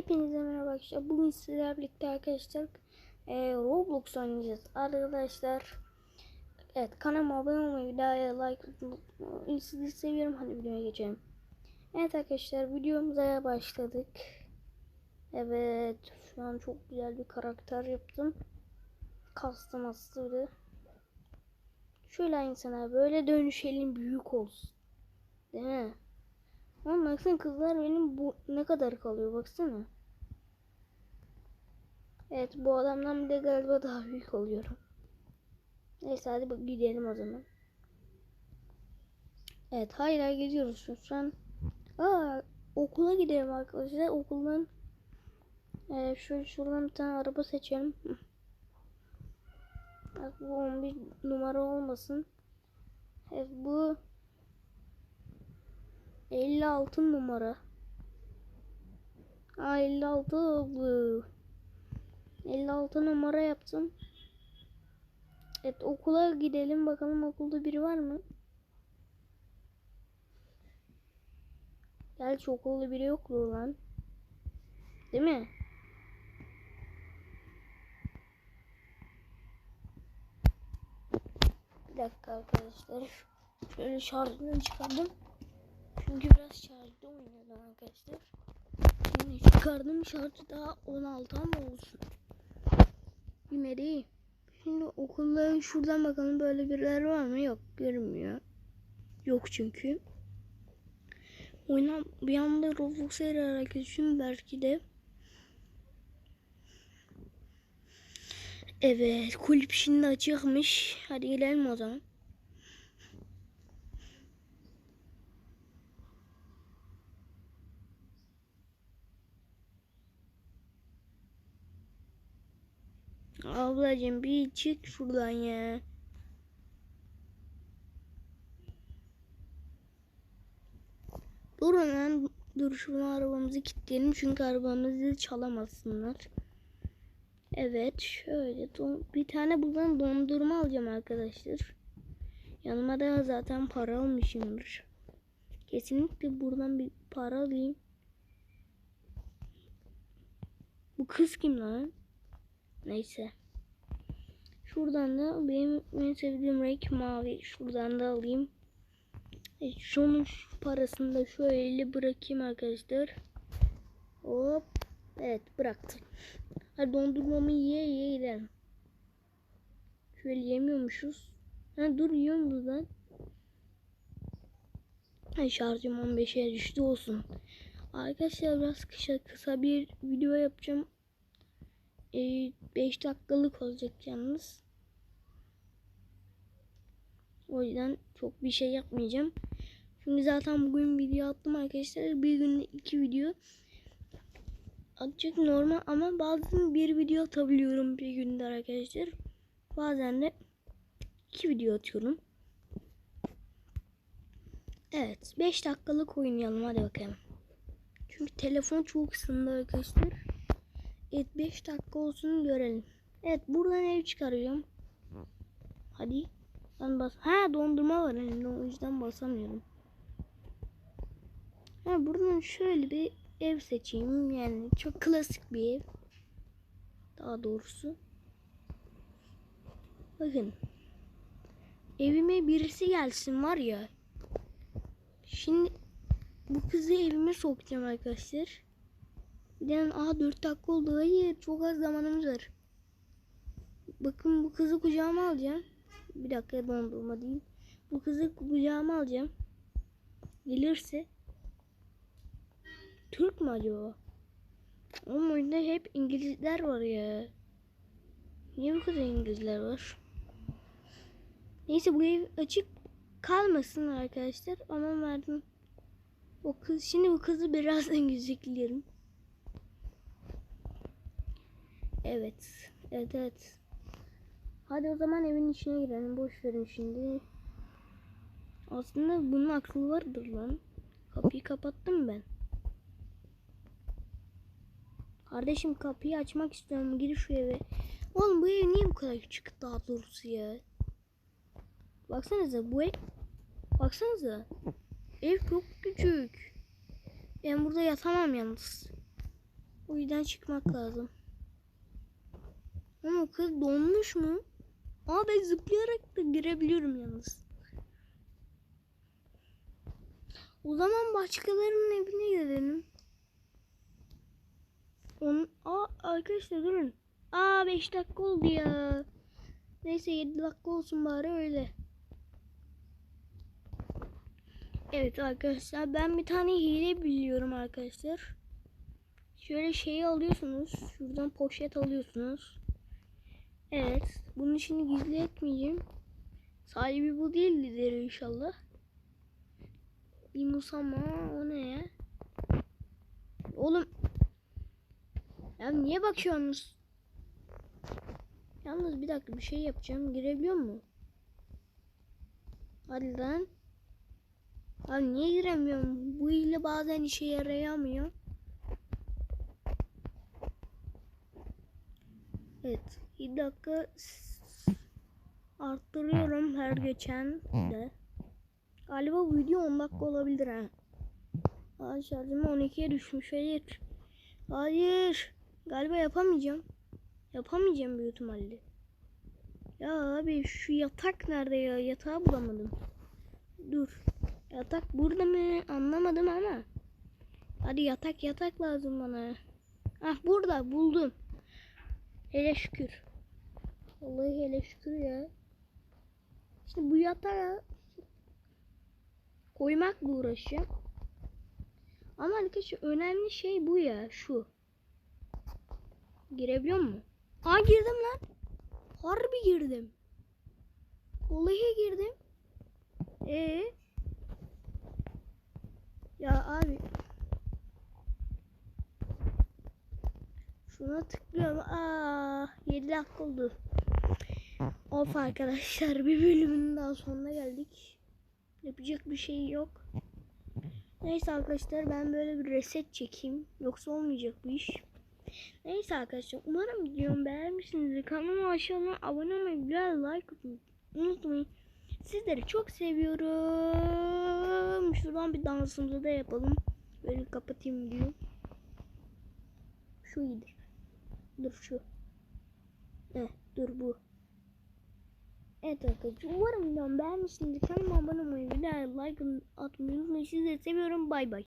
Hepinize merhaba arkadaşlar. Bugün sizlerle birlikte arkadaşlar e, Roblox oynayacağız. Arkadaşlar evet kanalıma abone olmayı, videoya like atmayı, sizi seviyorum. Hadi videoya geçelim. Evet arkadaşlar videomuza başladık. Evet şu an çok güzel bir karakter yaptım. Kastım aslında. Şöyle insana böyle dönüşelim büyük olsun. Değil mi? Ama baksana kızlar benim bu ne kadar kalıyor baksana. Evet bu adamdan bile galiba daha büyük oluyorum. Neyse hadi gidelim o zaman. Evet hala gidiyoruz şu, şu an. Aa okula gidelim arkadaşlar. Okuldan ee, şöyle şuradan bir tane araba seçelim. Bak bu 11 numara olmasın. Evet bu 56 numara. Aa 56 bu. 56 numara yaptım. Evet okula gidelim bakalım okulda biri var mı? Gerçi okulda biri yoktu lan. Değil mi? Bir dakika arkadaşlar. Şöyle şarjını çıkardım. Çünkü biraz şarjda oynadım arkadaşlar. Şimdi çıkardım şarjı daha 16 ama olsun. Yine de. Şimdi okulda şuradan bakalım böyle birileri var mı? Yok görünmüyor. Yok çünkü. Oynan bir anda Roblox'a arayarak düşün belki de. Evet kulüp şimdi açıkmış. Hadi gidelim o zaman. Ablacığım bir çık şuradan ya. Durun. Dur şuradan arabamızı kilitleyelim çünkü arabamızı çalamazsınlar. Evet şöyle bir tane buradan dondurma alacağım arkadaşlar. Yanıma da zaten para almışımdır. Kesinlikle buradan bir para alayım. Bu kız kim lan? Neyse. Şuradan da benim en sevdiğim renk mavi. Şuradan da alayım. Evet, şunun şu parasını da şöyle bırakayım arkadaşlar. Hop. Evet bıraktım. Hadi dondurmamı yiye yiye gidelim. Şöyle yemiyormuşuz. Ha dur yiyoruz lan. Ha, şarjım 15'e düştü olsun. Arkadaşlar biraz kısa, kısa bir video yapacağım. 5 e, dakikalık olacak yalnız. O yüzden çok bir şey yapmayacağım. Çünkü zaten bugün video attım arkadaşlar. Bir günde iki video atacak normal ama bazen bir video atabiliyorum bir günde arkadaşlar. Bazen de iki video atıyorum. Evet 5 dakikalık oynayalım hadi bakalım. Çünkü telefon çok ısındı arkadaşlar. Evet 5 dakika olsun görelim. Evet buradan ev çıkarıyorum. Hadi. Ben bas. Ha dondurma var elimde o yüzden basamıyorum. Ha buradan şöyle bir ev seçeyim. Yani çok klasik bir ev. Daha doğrusu. Bakın. Evime birisi gelsin var ya. Şimdi bu kızı evime sokacağım arkadaşlar. Yani aha 4 dakika oldu. Hayır çok az zamanımız var. Bakın bu kızı kucağıma alacağım. Bir dakika dondurma değil. Bu kızı kucağıma alacağım. Gelirse. Türk mü acaba? Ama oyunda hep İngilizler var ya. Niye bu kadar İngilizler var? Neyse bu ev açık kalmasın arkadaşlar. Ama verdim. O kız şimdi bu kızı birazdan gözüklerim. Evet. Evet evet. Hadi o zaman evin içine girelim. Boş verin şimdi. Aslında bunun aklı vardır lan. Kapıyı kapattım ben. Kardeşim kapıyı açmak istiyorum. Gir şu eve. Oğlum bu ev niye bu kadar küçük daha doğrusu ya? Baksanıza bu ev. Baksanıza. Ev çok küçük. Ben burada yatamam yalnız. O yüzden çıkmak lazım. Ama kız donmuş mu? Aa ben zıplayarak da girebiliyorum yalnız. O zaman başkalarının evine gidelim. On, aa arkadaşlar durun. Aa 5 dakika oldu ya. Neyse 7 dakika olsun bari öyle. Evet arkadaşlar ben bir tane hile biliyorum arkadaşlar. Şöyle şeyi alıyorsunuz. Şuradan poşet alıyorsunuz. Evet. Bunun işini gizli etmeyeceğim. Sahibi bu değildir inşallah. Bir musama o ne ya? Oğlum. Ya niye bakıyorsunuz? Yalnız bir dakika bir şey yapacağım. Girebiliyor mu? Hadi lan. Abi niye giremiyorum? Bu ile bazen işe yarayamıyor. Evet. Bir dakika arttırıyorum her geçen de. Galiba bu video 10 dakika olabilir ha. Aa, şarjım 12'ye düşmüş. Hayır. Hayır. Galiba yapamayacağım. Yapamayacağım büyük ihtimalle. Ya abi şu yatak nerede ya? Yatağı bulamadım. Dur. Yatak burada mı? Anlamadım ama. Hadi yatak yatak lazım bana. Ah burada buldum. Hele şükür. Vallahi hele şükür ya. İşte bu yatağa koymakla uğraşacağım. Ama arkadaşlar önemli şey bu ya şu. Girebiliyor mu? Aa girdim lan. Harbi girdim. Vallahi girdim. Ee? Ya abi. Şuna tıklıyorum. Aa, 7 dakika oldu. Of arkadaşlar bir bölümün daha sonuna geldik. Yapacak bir şey yok. Neyse arkadaşlar ben böyle bir reset çekeyim. Yoksa olmayacak bu iş. Neyse arkadaşlar umarım videomu beğenmişsinizdir. Kanalıma aşağıdan abone olmayı, biraz like atmayı unutmayın. Sizleri çok seviyorum. Şuradan bir dansımızı da yapalım. Böyle kapatayım diyor. Şu iyidir. Dur şu. Eh, dur bu. Evet arkadaşlar umarım videomu beğenmişsinizdir. Kanalıma abone olmayı, daha like atmayı unutmayın. Sizleri seviyorum. Bay bay.